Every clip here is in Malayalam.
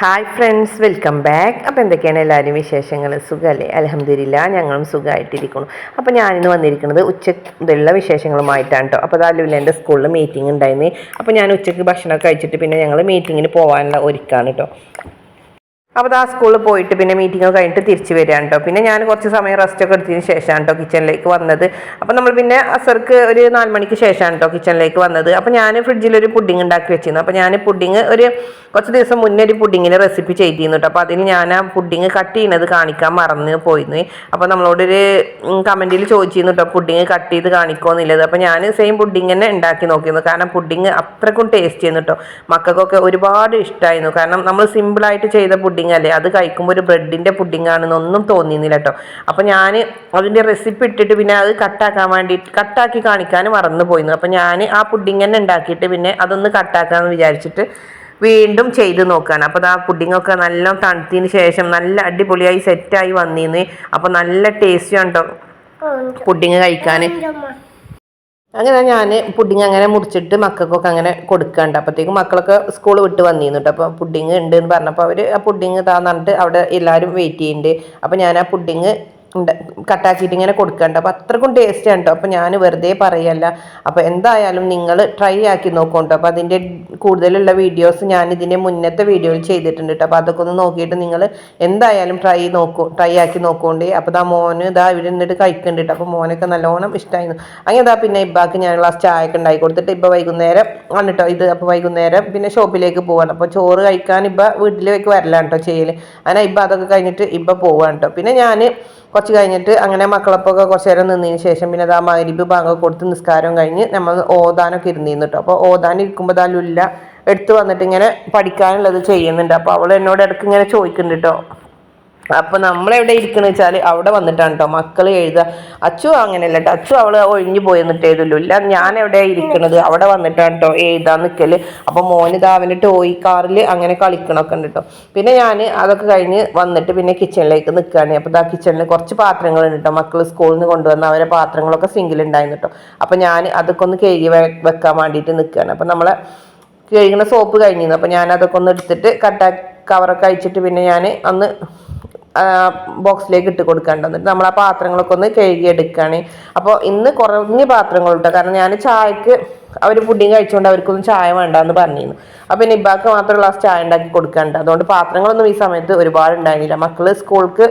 ഹായ് ഫ്രണ്ട്സ് വെൽക്കം ബാക്ക് അപ്പോൾ എന്തൊക്കെയാണ് എല്ലാവരും വിശേഷങ്ങൾ സുഖമല്ലേ അലഹമ്മദില്ല ഞങ്ങളും സുഖമായിട്ടിരിക്കുന്നു അപ്പോൾ ഞാനിന്ന് വന്നിരിക്കുന്നത് ഉച്ചക്കുള്ള വിശേഷങ്ങളുമായിട്ടാണ് കേട്ടോ അപ്പോൾ അതല്ല എന്റെ സ്കൂളിൽ മീറ്റിംഗ് ഉണ്ടായിരുന്നു അപ്പോൾ ഞാൻ ഉച്ചയ്ക്ക് ഭക്ഷണമൊക്കെ കഴിച്ചിട്ട് പിന്നെ ഞങ്ങൾ മീറ്റിങ്ങിന് പോകാനുള്ള ഒരുക്കാണ് കേട്ടോ അപ്പോൾ ആ സ്കൂളിൽ പോയിട്ട് പിന്നെ മീറ്റിംഗ് കഴിഞ്ഞിട്ട് തിരിച്ച് വരികയാണ് കേട്ടോ പിന്നെ ഞാൻ കുറച്ച് സമയം റെസ്റ്റ് ഒക്കെ എടുത്തതിന് ശേഷമാണ് കേട്ടോ കിച്ചണിലേക്ക് വന്നത്. അപ്പോൾ നമ്മൾ പിന്നെ അസർക്ക് ഒരു നാല് മണിക്ക് ശേഷമാണ് കേട്ടോ കിച്ചണിലേക്ക് വന്നത്. അപ്പോൾ ഞാൻ ഫ്രിഡ്ജിൽ ഒരു പുഡിംഗ് ഉണ്ടാക്കി വെച്ചിരുന്നു. അപ്പോൾ ഞാൻ പുഡിംഗ് ഒരു കുറച്ച് ദിവസം മുന്നേ ഒരു പുഡിങ്ങിന്റെ റെസിപ്പി ചെയ്തിരുന്നു കേട്ടോ അപ്പോൾ അതിന് ഞാൻ ആ പുഡിങ് കട്ട് ചെയ്യുന്നത് കാണിക്കാൻ മറന്ന് പോയിരുന്നു. അപ്പോൾ നമ്മളോടൊരു കമന്റിൽ ചോദിച്ചിരുന്നു കേട്ടോ പുഡിങ് കട്ട് ചെയ്ത് കാണിക്കുമെന്നുള്ളത് അപ്പോൾ ഞാൻ സെയിം പുഡിങ് തന്നെ ഉണ്ടാക്കി നോക്കിയിരുന്നു. കാരണം പുഡിങ് അത്രക്കും ടേസ്റ്റ് ചെയ്യുന്നു കേട്ടോ മക്കൾക്കൊക്കെ ഒരുപാട് ഇഷ്ടമായിരുന്നു കാരണം നമ്മൾ സിമ്പിളായിട്ട് ചെയ്ത പുഡിങ് അല്ലേ അത് കഴിക്കുമ്പോൾ ഒരു ബ്രെഡിന്റെ പുഡിങ് ആണെന്നൊന്നും തോന്നിയിരുന്നില്ല കേട്ടോ അപ്പോൾ ഞാൻ അതിന്റെ റെസിപ്പി ഇട്ടിട്ട് പിന്നെ അത് കട്ടാക്കാൻ വേണ്ടിയിട്ട് കട്ടാക്കി കാണിക്കാൻ മറന്നു പോയിരുന്നു. അപ്പോൾ ഞാൻ ആ പുഡിങ് തന്നെ ഉണ്ടാക്കിയിട്ട് പിന്നെ അതൊന്ന് കട്ടാക്കാമെന്ന് വിചാരിച്ചിട്ട് വീണ്ടും ചെയ്ത് നോക്കുകയാണ് അപ്പോൾ ആ പുഡിങ്ങൊക്കെ നല്ല തണുത്തതിന് ശേഷം നല്ല അടിപൊളിയായി സെറ്റായി വന്നിന്ന്. അപ്പോൾ നല്ല ടേസ്റ്റിയാണ് കേട്ടോ പുഡിങ് കഴിക്കാൻ അങ്ങനെ ഞാൻ പുഡിങ് അങ്ങനെ മുറിച്ചിട്ട് മക്കൾക്കൊക്കെ അങ്ങനെ കൊടുക്കണ്ട. അപ്പോഴത്തേക്കും മക്കളൊക്കെ സ്കൂൾ വിട്ട് വന്നിരുന്നു കേട്ടോ അപ്പോൾ പുഡിങ് ഉണ്ട് എന്ന് പറഞ്ഞപ്പോൾ അവർ ആ പുഡിങ് താന്നിട്ട് അവിടെ എല്ലാവരും വെയിറ്റ് ചെയ്യുന്നുണ്ട് അപ്പോൾ ഞാൻ ആ പുഡിങ് ഉണ്ട് കട്ടാക്കിയിട്ട് ഇങ്ങനെ കൊടുക്കണ്ട. അപ്പോൾ അത്രക്കും ടേസ്റ്റ് ആണ് കേട്ടോ അപ്പോൾ ഞാൻ വെറുതെ പറയല്ല. അപ്പോൾ എന്തായാലും നിങ്ങൾ ട്രൈ ആക്കി നോക്കോട്ടോ. അപ്പോൾ അതിന്റെ കൂടുതലുള്ള വീഡിയോസ് ഞാൻ ഇതിന്റെ മുന്നത്തെ വീഡിയോയിൽ ചെയ്തിട്ടുണ്ട് കേട്ടോ അപ്പോൾ അതൊക്കെ ഒന്ന് നോക്കിയിട്ട് നിങ്ങൾ എന്തായാലും ട്രൈ നോക്കൂ ട്രൈ ആക്കി നോക്കോണ്ടേ. അപ്പോൾ ദാ മോന് ഇതാ ഇവിടെ നിന്നിട്ട് കഴിക്കുന്നുണ്ട് കേട്ടോ അപ്പോൾ മോനൊക്കെ നല്ലോണം ഇഷ്ടമായിരുന്നു അങ്ങനെ ഇതാ പിന്നെ ഇബ്ബാക്ക് ഞാൻ ഗ്ലാസ് ചായ ഒക്കെ ഉണ്ടാക്കി കൊടുത്തിട്ട് ഇപ്പം വൈകുന്നേരം ആണ് കേട്ടോ ഇത് അപ്പോൾ വൈകുന്നേരം പിന്നെ ഷോപ്പിലേക്ക് പോവാണ്. അപ്പോൾ ചോറ് കഴിക്കാൻ ഇപ്പം വീട്ടിലേക്ക് വരലാണ് കേട്ടോ ചെയ്യൽ അങ്ങനെ ഇപ്പം അതൊക്കെ കഴിഞ്ഞിട്ട് ഇപ്പം പോവാണ് കേട്ടോ പിന്നെ ഞാൻ കുറച്ച് കഴിഞ്ഞിട്ട് അങ്ങനെ മക്കളപ്പൊക്കെ കുറച്ച് നേരം നിന്നതിന് ശേഷം പിന്നെ ആ മകരിബ് ബാങ്ക് കൊടുത്ത് നിസ്കാരം കഴിഞ്ഞ് നമ്മൾ ഓതാനൊക്കെ ഇരുന്നിരുന്നു കേട്ടോ അപ്പോൾ ഓതാൻ ഇരിക്കുമ്പോൾ ദാ ലുല്ല എടുത്ത് വന്നിട്ട് ഇങ്ങനെ പഠിക്കാനുള്ളത് ചെയ്യുന്നുണ്ട്. അപ്പോൾ അവൾ എന്നോട് ഇടയ്ക്ക് ഇങ്ങനെ ചോദിക്കുന്നുണ്ട് കേട്ടോ അപ്പൊ നമ്മളെവിടെ ഇരിക്കുന്ന വെച്ചാൽ അവിടെ വന്നിട്ടാണ് കേട്ടോ മക്കൾ എഴുതുക അച്ചു അങ്ങനെയല്ല കേട്ടോ അച്ചു അവൾ ഒഴിഞ്ഞു പോയി എന്നിട്ട് എഴുതുള്ളൂ. ഇല്ല ഞാൻ എവിടെ ഇരിക്കുന്നത് അവിടെ വന്നിട്ടാണ് കേട്ടോ എഴുതാൻ നിക്കൽ. അപ്പൊ മോന് അവന്റെ ടോയ് കാറിൽ അങ്ങനെ കളിക്കണമൊക്കെ ഉണ്ട് കേട്ടോ പിന്നെ ഞാൻ അതൊക്കെ കഴിഞ്ഞ് വന്നിട്ട് പിന്നെ കിച്ചണിലേക്ക് നിൽക്കുകയാണ് അപ്പോൾ ഇതാ കിച്ചണിൽ കുറച്ച് പാത്രങ്ങൾ ഉണ്ട് കേട്ടോ മക്കൾ സ്കൂളിൽ നിന്ന് കൊണ്ടുവന്ന അവരെ പാത്രങ്ങളൊക്കെ സിങ്കിലുണ്ടായിരുന്നു കേട്ടോ അപ്പോൾ ഞാൻ അതൊക്കെ ഒന്ന് കഴുകി വെക്കാൻ വേണ്ടിയിട്ട് നിൽക്കുകയാണ് അപ്പോൾ നമ്മളെ കഴുകുന്ന സോപ്പ് കഴിഞ്ഞിരുന്നു. അപ്പോൾ ഞാൻ അതൊക്കെ ഒന്ന് എടുത്തിട്ട് കട്ടാക്കി കവറൊക്കെ അയച്ചിട്ട് പിന്നെ ഞാൻ അന്ന് ബോക്സിലേക്ക് ഇട്ട് കൊടുക്കേണ്ടത് എന്നിട്ട് നമ്മൾ ആ പാത്രങ്ങളൊക്കെ ഒന്ന് കഴുകി കഴുകിയെടുക്കുകയാണ് അപ്പോൾ ഇന്ന് കുറഞ്ഞ പാത്രങ്ങളുണ്ട്. കാരണം ഞാൻ ചായക്ക് അവർ പുഡിങ് കഴിച്ചുകൊണ്ട് അവർക്കൊന്നും ചായ വേണ്ട എന്ന് പറഞ്ഞിരുന്നു. അപ്പോൾ പിന്നെ ഇബാക്ക് മാത്രം ഗ്ലാസ് ചായ ഉണ്ടാക്കി കൊടുക്കാനുണ്ട് അതുകൊണ്ട് പാത്രങ്ങളൊന്നും ഈ സമയത്ത് ഒരുപാട് ഉണ്ടായിരുന്നില്ല. മക്കൾ സ്കൂൾക്ക്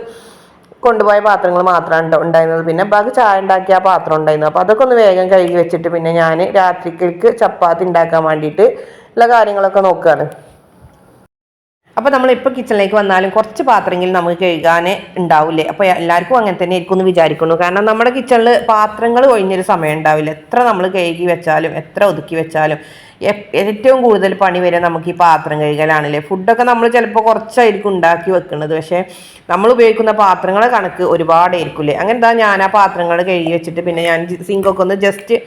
കൊണ്ടുപോയ പാത്രങ്ങൾ മാത്രമാണ് ഉണ്ടായിരുന്നത്. പിന്നെ ബാക്കി ചായ ഉണ്ടാക്കിയ ആ പാത്രം ഉണ്ടായിരുന്നു. അപ്പോൾ അതൊക്കെ ഒന്ന് വേഗം കഴുകി വെച്ചിട്ട് പിന്നെ ഞാൻ രാത്രിക്ക് ചപ്പാത്തി ഉണ്ടാക്കാൻ വേണ്ടിയിട്ട് ഉള്ള കാര്യങ്ങളൊക്കെ നോക്കുകയാണ് അപ്പോൾ നമ്മൾ ഇപ്പോൾ കിച്ചണിലേക്ക് വന്നാലും കുറച്ച് പാത്രങ്ങളിൽ നമുക്ക് കഴുകാനേ ഉണ്ടാവില്ലേ അപ്പോൾ എല്ലാവർക്കും അങ്ങനെ തന്നെ ആയിരിക്കും എന്ന് വിചാരിക്കുന്നു. കാരണം നമ്മുടെ കിച്ചണിൽ പാത്രങ്ങൾ ഒഴിഞ്ഞൊരു സമയം ഉണ്ടാവില്ല. എത്ര നമ്മൾ കഴുകി വെച്ചാലും എത്ര ഒതുക്കി വെച്ചാലും ഏറ്റവും കൂടുതൽ പണി വരെ നമുക്ക് ഈ പാത്രം കഴുകലാണല്ലേ? ഫുഡൊക്കെ നമ്മൾ ചിലപ്പോൾ കുറച്ചായിരിക്കും ഉണ്ടാക്കി വെക്കുന്നത് പക്ഷേ നമ്മൾ ഉപയോഗിക്കുന്ന പാത്രങ്ങളെ കണക്ക് ഒരുപാടായിരിക്കില്ലേ? അങ്ങനെ എന്താ ഞാൻ ആ പാത്രങ്ങൾ കഴുകി വെച്ചിട്ട് പിന്നെ ഞാൻ സിങ്കൊക്കെ ഒന്ന് ജസ്റ്റ്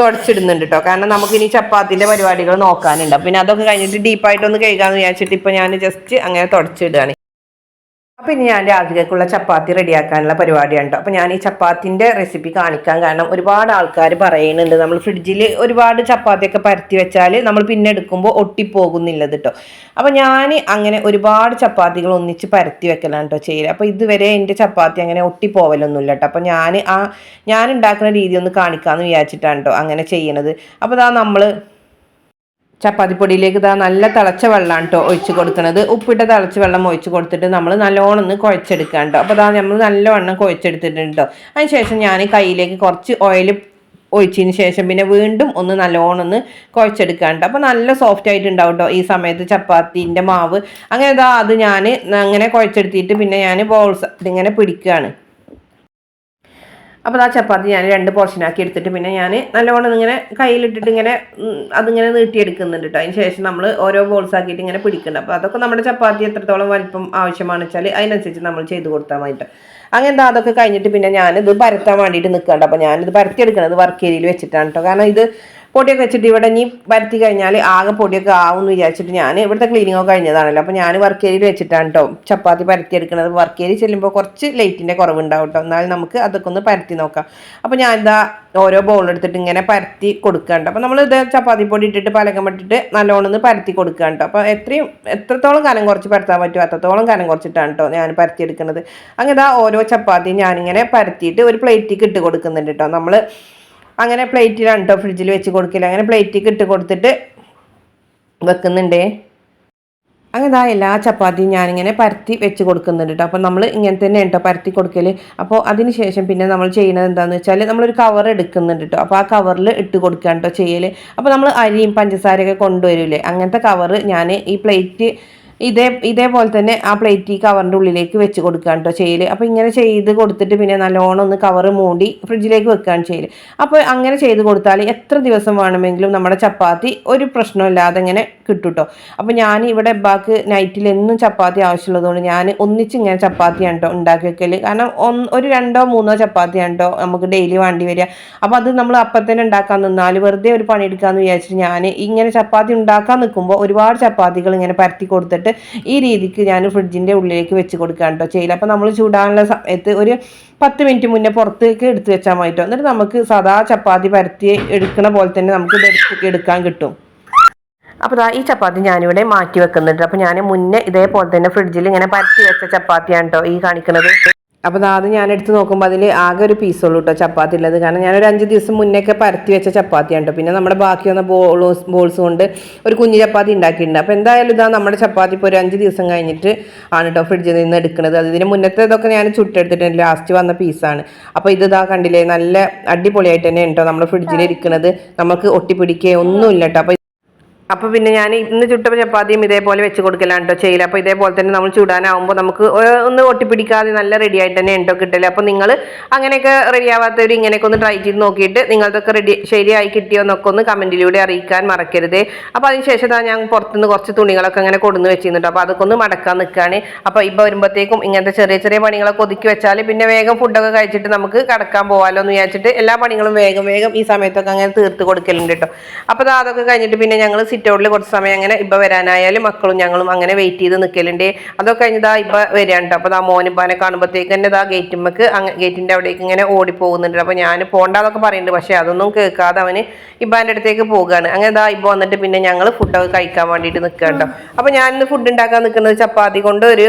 തുടച്ചിടുന്നുണ്ട് കേട്ടോ കാരണം നമുക്ക് ഇനി ചപ്പാത്തിന്റെ പരിപാടികൾ നോക്കാനുണ്ട്. പിന്നെ അതൊക്കെ കഴിഞ്ഞിട്ട് ഡീപ്പായിട്ടൊന്ന് കഴുകാമെന്ന് വിചാരിച്ചിട്ട് ഇപ്പം ഞാൻ ജസ്റ്റ് അങ്ങനെ തുടച്ചിടുകയാണ്. അപ്പോൾ ഇനി ഞാൻ രാത്രിക്കുള്ള ചപ്പാത്തി റെഡിയാക്കാനുള്ള പരിപാടിയാണ് കേട്ടോ അപ്പോൾ ഞാൻ ഈ ചപ്പാത്തിന്റെ റെസിപ്പി കാണിക്കാൻ കാരണം ഒരുപാട് ആൾക്കാർ പറയുന്നുണ്ട്. നമ്മൾ ഫ്രിഡ്ജിൽ ഒരുപാട് ചപ്പാത്തിയൊക്കെ പരത്തി വെച്ചാൽ നമ്മൾ പിന്നെ എടുക്കുമ്പോൾ ഒട്ടിപ്പോകുന്നില്ലത് കേട്ടോ അപ്പോൾ ഞാൻ അങ്ങനെ ഒരുപാട് ചപ്പാത്തികൾ ഒന്നിച്ച് പരത്തി വെക്കലാണ് കേട്ടോ ചെയ്യുക അപ്പോൾ ഇതുവരെ എന്റെ ചപ്പാത്തി അങ്ങനെ ഒട്ടിപ്പോവലൊന്നുമില്ല കേട്ടോ അപ്പോൾ ഞാൻ ആ ഞാൻ ഉണ്ടാക്കുന്ന രീതി ഒന്ന് കാണിക്കാമെന്ന് വിചാരിച്ചിട്ടാണ് കേട്ടോ അങ്ങനെ ചെയ്യണത്. അപ്പോൾ ഇതാ നമ്മൾ ചപ്പാത്തിപ്പൊടിയിലേക്ക് ഇതാ നല്ല തിളച്ച വെള്ളമാണ് കേട്ടോ ഒഴിച്ച് കൊടുക്കുന്നത് ഉപ്പിട്ട തിളച്ച വെള്ളം ഒഴിച്ച് കൊടുത്തിട്ട് നമ്മൾ നല്ലോണം ഒന്ന് കുഴച്ചെടുക്കാൻ കേട്ടോ അപ്പോൾ അതാ നമ്മൾ നല്ലവണ്ണം കുഴച്ചെടുത്തിട്ടുണ്ട് കേട്ടോ അതിന് ശേഷം ഞാൻ കയ്യിലേക്ക് കുറച്ച് ഓയിൽ ഒഴിച്ചതിന് ശേഷം പിന്നെ വീണ്ടും ഒന്ന് നല്ലോണം ഒന്ന് കുഴച്ചെടുക്കാണ്ട് അപ്പോൾ നല്ല സോഫ്റ്റ് ആയിട്ടുണ്ടാവും കേട്ടോ ഈ സമയത്ത് ചപ്പാത്തിന്റെ മാവ്. അങ്ങനെ ഇതാ അത് ഞാൻ അങ്ങനെ കുഴച്ചെടുത്തിട്ട് പിന്നെ ഞാൻ ബോൾസ് ഇതിങ്ങനെ പിടിക്കുകയാണ് അപ്പോൾ ആ ചപ്പാത്തി ഞാൻ രണ്ട് പോർഷനാക്കി എടുത്തിട്ട് പിന്നെ ഞാൻ നല്ലവണ്ണം ഇങ്ങനെ കയ്യിലിട്ടിട്ട് ഇങ്ങനെ അതിങ്ങനെ നീട്ടിയെടുക്കുന്നുണ്ട് കേട്ടോ അതിന് ശേഷം നമ്മൾ ഓരോ ബോൾസ് ആക്കിയിട്ട് ഇങ്ങനെ പിടിക്കുന്നുണ്ട്. അപ്പോൾ അതൊക്കെ നമ്മുടെ ചപ്പാത്തി എത്രത്തോളം വലിപ്പം ആവശ്യമാണെന്ന് വെച്ചാൽ അതിനനുസരിച്ച് നമ്മൾ ചെയ്ത് കൊടുത്താൽ മതി അങ്ങനെ എന്താ അതൊക്കെ കഴിഞ്ഞിട്ട് പിന്നെ ഞാനിത് പരത്താൻ വേണ്ടിയിട്ട് നിൽക്കണ്ട അപ്പോൾ ഞാനിത് പരത്തിയെടുക്കുന്നത് വർക്ക് ഏരിയയിൽ വെച്ചിട്ടാണ് കേട്ടോ കാരണം ഇത് പൊടിയൊക്കെ വെച്ചിട്ട് ഇവിടെ ഇനി വരുത്തി കഴിഞ്ഞാൽ ആകെ പൊടിയൊക്കെ ആവും എന്ന് വിചാരിച്ചിട്ട് ഞാൻ ഇവിടുത്തെ ക്ലീനിങ് ഒക്കെ കഴിഞ്ഞതാണല്ലോ. അപ്പോൾ ഞാൻ വർക്ക് ഏരിയയിൽ വെച്ചിട്ടാണ് കേട്ടോ ചപ്പാത്തി പരത്തി എടുക്കുന്നത് വർക്ക് ഏരിയ ചെല്ലുമ്പോൾ കുറച്ച് ലൈറ്റിന്റെ കുറവുണ്ടാവും കേട്ടോ എന്നാൽ നമുക്ക് അതൊക്കെ ഒന്ന് പരത്തി നോക്കാം. അപ്പോൾ ഞാൻ ഇതാ ഓരോ ബൗൾ എടുത്തിട്ട് ഇങ്ങനെ പരത്തി കൊടുക്കാണ്ട് അപ്പോൾ നമ്മൾ ഇത് ചപ്പാത്തി പൊടി ഇട്ടിട്ട് പലകം ഇട്ടിട്ട് നല്ലോണം ഒന്ന് പരത്തി കൊടുക്കാണ്ട് അപ്പോൾ എത്രയും എത്രത്തോളം കനം കുറച്ച് പരത്താൻ പറ്റുമോ അത്രത്തോളം കനം കുറച്ചിട്ടാണ് കേട്ടോ ഞാൻ പരത്തി എടുക്കുന്നത് അങ്ങനെ ഓരോ ചപ്പാത്തി ഞാനിങ്ങനെ പരത്തിയിട്ട് ഒരു പ്ലേറ്റിലേക്ക് ഇട്ട് കൊടുക്കുന്നുണ്ട് കേട്ടോ നമ്മൾ അങ്ങനെ പ്ലേറ്റിലാണ് കേട്ടോ ഫ്രിഡ്ജിൽ വെച്ച് കൊടുക്കില്ല. അങ്ങനെ പ്ലേറ്റിൽ ഇട്ട് കൊടുത്തിട്ട് വെക്കുന്നുണ്ടേ. അങ്ങനെ ആ എല്ലാ ചപ്പാത്തിയും ഞാനിങ്ങനെ പരത്തി വെച്ച് കൊടുക്കുന്നുണ്ട് കേട്ടോ അപ്പോൾ നമ്മൾ ഇങ്ങനെ തന്നെ കേട്ടോ പരത്തി കൊടുക്കൽ അപ്പോൾ അതിന് ശേഷം പിന്നെ നമ്മൾ ചെയ്യുന്നത് എന്താണെന്ന് വെച്ചാൽ നമ്മളൊരു കവർ എടുക്കുന്നുണ്ട് കേട്ടോ അപ്പോൾ ആ കവറിൽ ഇട്ട് കൊടുക്കുകയാണ് കേട്ടോ ചെയ്യൽ അപ്പോൾ നമ്മൾ അരിയും പഞ്ചസാരയൊക്കെ കൊണ്ടുവരില്ലേ അങ്ങനത്തെ കവർ ഞാൻ ഈ പ്ലേറ്റ് ഇതേ ഇതേപോലെ തന്നെ ആ പ്ലേറ്റ് ഈ കവറിന്റെ ഉള്ളിലേക്ക് വെച്ച് കൊടുക്കുകയാണ് കേട്ടോ ചെയ്യൽ അപ്പോൾ ഇങ്ങനെ ചെയ്ത് കൊടുത്തിട്ട് പിന്നെ നല്ലോണം ഒന്ന് കവറ് മൂടി ഫ്രിഡ്ജിലേക്ക് വെക്കുകയാണ് ചെയ്യൽ അപ്പോൾ അങ്ങനെ ചെയ്ത് കൊടുത്താൽ എത്ര ദിവസം വേണമെങ്കിലും നമ്മുടെ ചപ്പാത്തി ഒരു പ്രശ്നമില്ലാതെ ഇങ്ങനെ കിട്ടും കേട്ടോ അപ്പോൾ ഞാൻ ഇവിടെ ബാക്ക് നൈറ്റിൽ എന്നും ചപ്പാത്തി ആവശ്യമുള്ളതുകൊണ്ട് ഞാൻ ഒന്നിച്ച് ഇങ്ങനെ ചപ്പാത്തിയാണ് കേട്ടോ ഉണ്ടാക്കി വെക്കൽ കാരണം ഒരു രണ്ടോ മൂന്നോ ചപ്പാത്തിയാണ് കേട്ടോ നമുക്ക് ഡെയിലി വേണ്ടി വരിക. അപ്പോൾ അത് നമ്മൾ അപ്പം തന്നെ ഉണ്ടാക്കാൻ നിന്നാൽ വെറുതെ ഒരു പണിയെടുക്കാമെന്ന് വിചാരിച്ചിട്ട് ഞാൻ ഇങ്ങനെ ചപ്പാത്തി ഉണ്ടാക്കാൻ നിൽക്കുമ്പോൾ ഒരുപാട് ചപ്പാത്തികൾ ഇങ്ങനെ പരത്തി കൊടുത്തിട്ട് ഈ രീതിക്ക് ഞാൻ ഫ്രിഡ്ജിന്റെ ഉള്ളിലേക്ക് വെച്ച് കൊടുക്കുകയാണ് കേട്ടോ ചെയ്യില്ല അപ്പോൾ നമ്മൾ ചൂടാനുള്ള സമയത്ത് ഒരു പത്ത് മിനിറ്റ് മുന്നേ പുറത്തേക്ക് എടുത്ത് വെച്ചാൽ മതി കേട്ടോ എന്നിട്ട് നമുക്ക് സദാ ചപ്പാത്തി പരത്തി എടുക്കുന്ന പോലെ തന്നെ നമുക്ക് എടുക്കാൻ കിട്ടും. അപ്പോൾ ഈ ചപ്പാത്തി ഞാനിവിടെ മാറ്റി വെക്കുന്നുണ്ട്. അപ്പോൾ ഞാൻ മുന്നേ ഇതേപോലെ തന്നെ ഫ്രിഡ്ജിൽ ഇങ്ങനെ പരത്തി വെച്ച ചപ്പാത്തിയാണ് കേട്ടോ ഈ കാണിക്കുന്നത് അപ്പോൾ അത് ഞാൻ എടുത്ത് നോക്കുമ്പോൾ അതിൽ ആകെ ഒരു പീസുള്ളൂ കേട്ടോ ചപ്പാത്തി ഉള്ളത്. കാരണം ഞാനൊരു അഞ്ച് ദിവസം മുന്നേക്കെ പരത്തി വെച്ച ചപ്പാത്തിയാണ് കേട്ടോ പിന്നെ നമ്മുടെ ബാക്കി വന്ന ബോൾസ് ബോൾസ് കൊണ്ട് ഒരു കുഞ്ഞു ചപ്പാത്തി ഉണ്ടാക്കിയിട്ടുണ്ട്. അപ്പോൾ എന്തായാലും ഇതാ നമ്മുടെ ചപ്പാത്തി ഇപ്പോൾ ഒരു അഞ്ച് ദിവസം കഴിഞ്ഞിട്ട് ആണ് കേട്ടോ ഫ്രിഡ്ജിൽ നിന്ന് എടുക്കുന്നത്. അത് ഇതിന് മുന്നത്തെ ഇതൊക്കെ ഞാൻ ചുട്ടെടുത്തിട്ടുണ്ട് ലാസ്റ്റ് വന്ന പീസാണ് അപ്പോൾ ഇത് ഇതാ കണ്ടില്ലേ നല്ല അടിപൊളിയായിട്ട് തന്നെ കേട്ടോ നമ്മുടെ ഫ്രിഡ്ജിൽ ഇരിക്കുന്നത്. നമുക്ക് ഒട്ടിപ്പിടിക്കുകയോ ഒന്നുമില്ല കേട്ടോ അപ്പോൾ അപ്പോൾ പിന്നെ ഞാൻ ഇന്ന് ചുട്ട ചപ്പാത്തിയും ഇതേപോലെ വെച്ച് കൊടുക്കലാണ് കേട്ടോ ചെയ്യില്ല അപ്പോൾ ഇതേപോലെ തന്നെ നമ്മൾ ചൂടാനാവുമ്പോൾ നമുക്ക് ഒന്ന് ഒട്ടിപ്പിടിക്കാതെ നല്ല റെഡി ആയിട്ട് തന്നെ ഉണ്ടോ കിട്ടില്ല അപ്പോൾ നിങ്ങൾ അങ്ങനെയൊക്കെ റെഡി ആവാത്തവർ ഇങ്ങനെയൊക്കെ ഒന്ന് ട്രൈ ചെയ്ത് നോക്കിയിട്ട് നിങ്ങളതൊക്കെ റെഡി ശരിയായി കിട്ടിയോ എന്നൊക്കെ ഒന്ന് കമന്റിലൂടെ അറിയിക്കാൻ മറക്കരുത്. അപ്പോൾ അതിനുശേഷം ഞാൻ പുറത്തുനിന്ന് കുറച്ച് തുണികളൊക്കെ അങ്ങനെ കൊടുന്ന് വെച്ചിരുന്നുണ്ട് അപ്പോൾ അതൊക്കെ ഒന്ന് മടക്കാൻ നിൽക്കുകയാണ് അപ്പോൾ ഇപ്പോൾ വരുമ്പോഴത്തേക്കും ഇങ്ങനത്തെ ചെറിയ ചെറിയ പണികളൊക്കെ ഒതുക്കി വെച്ചാൽ പിന്നെ വേഗം ഫുഡൊക്കെ കഴിച്ചിട്ട് നമുക്ക് കടക്കാൻ പോകാമല്ലോ എന്ന് വിചാരിച്ചിട്ട് എല്ലാ പണികളും വേഗം വേഗം ഈ സമയത്തൊക്കെ അങ്ങനെ തീർത്ത് കൊടുക്കലുണ്ട് കേട്ടോ അപ്പോൾ അതൊക്കെ കഴിഞ്ഞിട്ട് പിന്നെ ഞങ്ങൾ സിറ്റൗട്ടിൽ കുറച്ച് സമയം അങ്ങനെ ഇപ്പം വരാനായാലും മക്കളും ഞങ്ങളും അങ്ങനെ വെയിറ്റ് ചെയ്ത് നിൽക്കലുണ്ട് അതൊക്കെ കഴിഞ്ഞതാ ഇപ്പം വരാണ്ട് അപ്പോൾ ആ മോനിപ്പാനെ കാണുമ്പോഴത്തേക്ക് തന്നെ ദാ ഗേറ്റുമ്മക്ക് ഗേറ്റിന്റെ അവിടേക്ക് ഇങ്ങനെ ഓടി പോകുന്നുണ്ട്. അപ്പോൾ ഞാൻ പോകണ്ടെന്നൊക്കെ പറയുന്നുണ്ട് പക്ഷേ അതൊന്നും കേൾക്കാതെ അവന് ഇപ്പാന്റെ അടുത്തേക്ക് പോകുകയാണ് അങ്ങനെ ഇതാ ഇപ്പം വന്നിട്ട് പിന്നെ ഞങ്ങൾ ഫുഡൊക്കെ കഴിക്കാൻ വേണ്ടിയിട്ട് നിൽക്കുക കേട്ടോ അപ്പോൾ ഞാൻ ഇന്ന് ഫുഡ് ഉണ്ടാക്കാൻ നിൽക്കുന്നത് ചപ്പാത്തി കൊണ്ട് ഒരു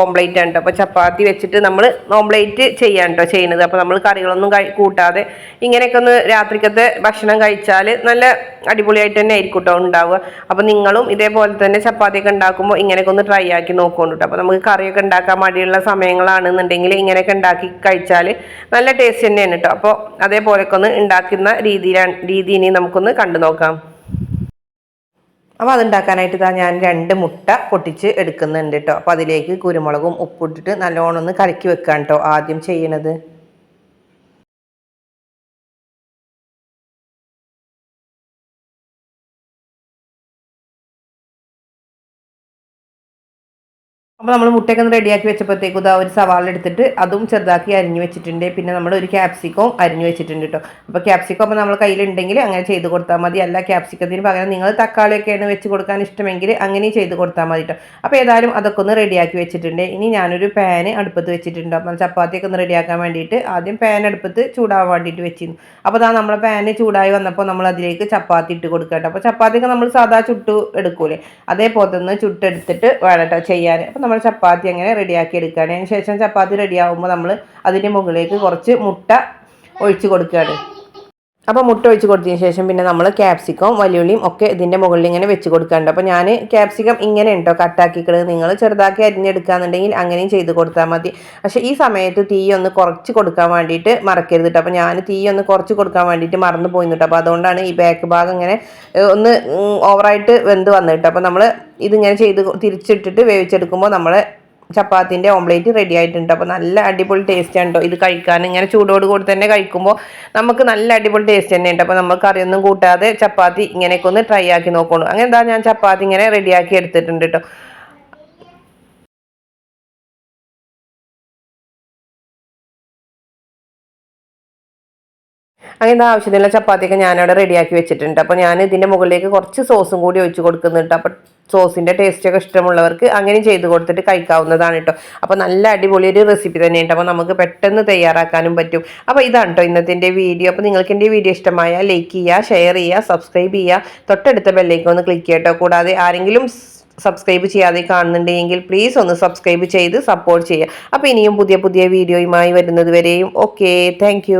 ഓംപ്ലേറ്റ് ആണ് അപ്പോൾ ചപ്പാത്തി വെച്ചിട്ട് നമ്മൾ ഓംപ്ലേറ്റ് ചെയ്യാൻ കേട്ടോ ചെയ്യുന്നത് അപ്പോൾ നമ്മൾ കറികളൊന്നും കൂട്ടാതെ ഇങ്ങനെയൊക്കെ ഒന്ന് രാത്രിക്കത്തെ ഭക്ഷണം കഴിച്ചാൽ നല്ല അടിപൊളിയായിട്ട് തന്നെ ആയിരിക്കും കേട്ടോ ഉണ്ടാവുക. അപ്പോൾ നിങ്ങളും ഇതേപോലെ തന്നെ ചപ്പാത്തിയൊക്കെ ഉണ്ടാക്കുമ്പോൾ ഇങ്ങനെയൊക്കെ ഒന്ന് ട്രൈ ആക്കി നോക്കുകൊണ്ടിട്ട് അപ്പോൾ നമുക്ക് കറിയൊക്കെ ഉണ്ടാക്കാൻ മടിയുള്ള സമയങ്ങളാണെന്നുണ്ടെങ്കിൽ ഇങ്ങനെയൊക്കെ ഉണ്ടാക്കി കഴിച്ചാൽ നല്ല ടേസ്റ്റ് തന്നെയാണ് കേട്ടോ അപ്പോൾ അതേപോലെയൊക്കെ ഒന്ന് ഉണ്ടാക്കുന്ന രീതിയിലാണ് രീതി ഇനി നമുക്കൊന്ന് കണ്ടു നോക്കാം. അപ്പോൾ അതുണ്ടാക്കാനായിട്ട് ഇതാ ഞാൻ രണ്ട് മുട്ട പൊട്ടിച്ച് എടുക്കുന്നുണ്ട് കേട്ടോ അപ്പോൾ അതിലേക്ക് കുരുമുളകും ഉപ്പിട്ടിട്ട് നല്ലോണം ഒന്ന് കലക്കി വെക്കാൻ കേട്ടോ ആദ്യം ചെയ്യണത്. അപ്പോൾ നമ്മൾ മുട്ടയൊക്കെ ഒന്ന് റെഡിയാക്കി വെച്ചപ്പോഴത്തേക്കും ഇതാ ഒരു സവാള എടുത്തിട്ട് അതും ചെറുതാക്കി അരിഞ്ഞു വെച്ചിട്ടുണ്ട്. പിന്നെ നമ്മൾ ഒരു ക്യാപ്സിക്കവും അരിഞ്ഞു വെച്ചിട്ടുണ്ട് കേട്ടോ അപ്പോൾ ക്യാപ്സിക്കം അപ്പോൾ നമ്മൾ കയ്യിലുണ്ടെങ്കിൽ അങ്ങനെ ചെയ്ത് കൊടുത്താൽ മതി. അല്ല ക്യാപ്സിക്കത്തിന് പകരം നിങ്ങൾ തക്കാളിയൊക്കെയാണ് വെച്ച് കൊടുക്കാൻ ഇഷ്ടമെങ്കിൽ അങ്ങനെയും ചെയ്ത് കൊടുത്താൽ മതി കേട്ടോ അപ്പോൾ ഏതായാലും അതൊക്കെ ഒന്ന് റെഡിയാക്കി വെച്ചിട്ടുണ്ട്. ഇനി ഞാനൊരു പാന് അടുപ്പത്ത് വെച്ചിട്ടുണ്ട്. അപ്പോൾ ചപ്പാത്തിയൊക്കെ ഒന്ന് റെഡിയാക്കാൻ വേണ്ടിയിട്ട് ആദ്യം പാൻ അടുപ്പത്ത് ചൂടാവാൻ വേണ്ടിയിട്ട് വെച്ചിരുന്നു. അപ്പോൾ അതാ നമ്മളെ പാന് ചൂടായി വന്നപ്പോൾ നമ്മൾ അതിലേക്ക് ചപ്പാത്തി ഇട്ട് കൊടുക്കുക കേട്ടോ അപ്പോൾ ചപ്പാത്തിയൊക്കെ നമ്മൾ സാധാ ചുട്ടു എടുക്കൂലേ? അതേപോലെ തന്നെ ചുട്ടെടുത്തിട്ട് വേണം കേട്ടോ ചെയ്യാൻ. അപ്പോൾ നമ്മൾ ചപ്പാത്തി അങ്ങനെ റെഡിയാക്കി എടുക്കുകയാണ്. അതിന് ശേഷം ചപ്പാത്തി റെഡിയാകുമ്പോൾ നമ്മൾ അതിന്റെ മുകളിലേക്ക് കുറച്ച് മുട്ട ഒഴിച്ച് കൊടുക്കുകയാണ്. അപ്പോൾ മുട്ട ഒഴിച്ച് കൊടുത്തതിന് ശേഷം പിന്നെ നമ്മൾ ക്യാപ്സിക്കം വലിയുള്ളിയും ഒക്കെ ഇതിന്റെ മുകളിൽ ഇങ്ങനെ വെച്ച് കൊടുക്കാറുണ്ട് അപ്പോൾ ഞാൻ ക്യാപ്സിക്കം ഇങ്ങനെ ഉണ്ടോ? കട്ടാക്കിക്കിടുന്നത് നിങ്ങൾ ചെറുതാക്കി അരിഞ്ഞെടുക്കാന്നുണ്ടെങ്കിൽ അങ്ങനെയും ചെയ്ത് കൊടുത്താൽ മതി. പക്ഷേ ഈ സമയത്ത് തീ ഒന്ന് കുറച്ച് കൊടുക്കാൻ വേണ്ടിയിട്ട് മറക്കരുത് കേട്ടോ അപ്പോൾ ഞാൻ തീ ഒന്ന് കുറച്ച് കൊടുക്കാൻ വേണ്ടിയിട്ട് മറന്നു പോയി കേട്ടോ അപ്പോൾ അതുകൊണ്ടാണ് ഈ ബാക്ക് ഭാഗം ഇങ്ങനെ ഒന്ന് ഓവറായിട്ട് വെന്ത് വന്നിട്ട് അപ്പോൾ നമ്മൾ ഇതിങ്ങനെ ചെയ്ത് തിരിച്ചിട്ടിട്ട് വേവിച്ചെടുക്കുമ്പോൾ നമ്മളെ ചപ്പാത്തിന്റെ ഓംലേറ്റ് റെഡി ആയിട്ടുണ്ട്. അപ്പോൾ നല്ല അടിപൊളി ടേസ്റ്റ് ആണ് ഇത് കഴിക്കാൻ ഇങ്ങനെ ചൂടോട് കൂടി തന്നെ കഴിക്കുമ്പോൾ നമുക്ക് നല്ല അടിപൊളി ടേസ്റ്റ് തന്നെ ഉണ്ട്. അപ്പോൾ നമുക്ക് അറിയൊന്നും കൂട്ടാതെ ചപ്പാത്തി ഇങ്ങനെയൊക്കെ ഒന്ന് ട്രൈ ആക്കി നോക്കണം. അങ്ങനെ എന്താ ഞാൻ ചപ്പാത്തി ഇങ്ങനെ റെഡിയാക്കി എടുത്തിട്ടുണ്ട് കേട്ടോ അങ്ങനെ ആവശ്യത്തിനുള്ള ചപ്പാത്തിയൊക്കെ ഞാനവിടെ റെഡിയാക്കി വെച്ചിട്ടുണ്ട്. അപ്പോൾ ഞാൻ ഇതിന്റെ മുകളിലേക്ക് കുറച്ച് സോസും കൂടി ഒഴിച്ച് കൊടുക്കുന്നുണ്ട് അപ്പോൾ സോസിന്റെ ടേസ്റ്റൊക്കെ ഇഷ്ടമുള്ളവർക്ക് അങ്ങനെ ചെയ്ത് കൊടുത്തിട്ട് കഴിക്കാവുന്നതാണ് കേട്ടോ. അപ്പോൾ നല്ല അടിപൊളി ഒരു റെസിപ്പി തന്നെയുണ്ട് അപ്പോൾ നമുക്ക് പെട്ടെന്ന് തയ്യാറാക്കാനും പറ്റും. അപ്പോൾ ഇതാണ് കേട്ടോ ഇന്നത്തെ വീഡിയോ അപ്പോൾ നിങ്ങൾക്ക് എന്റെ വീഡിയോ ഇഷ്ടമായ ലൈക്ക് ചെയ്യുക ഷെയർ ചെയ്യുക സബ്സ്ക്രൈബ് ചെയ്യുക. തൊട്ടടുത്ത ബെല്ലേക്ക് ഒന്ന് ക്ലിക്ക് ചെയ്യട്ടോ. കൂടാതെ ആരെങ്കിലും സബ്സ്ക്രൈബ് ചെയ്യാതെ കാണുന്നുണ്ടെങ്കിൽ പ്ലീസ് ഒന്ന് സബ്സ്ക്രൈബ് ചെയ്ത് സപ്പോർട്ട് ചെയ്യുക. അപ്പോൾ ഇനിയും പുതിയ പുതിയ വീഡിയോയുമായി വരുന്നത് വരെയും. Okay thank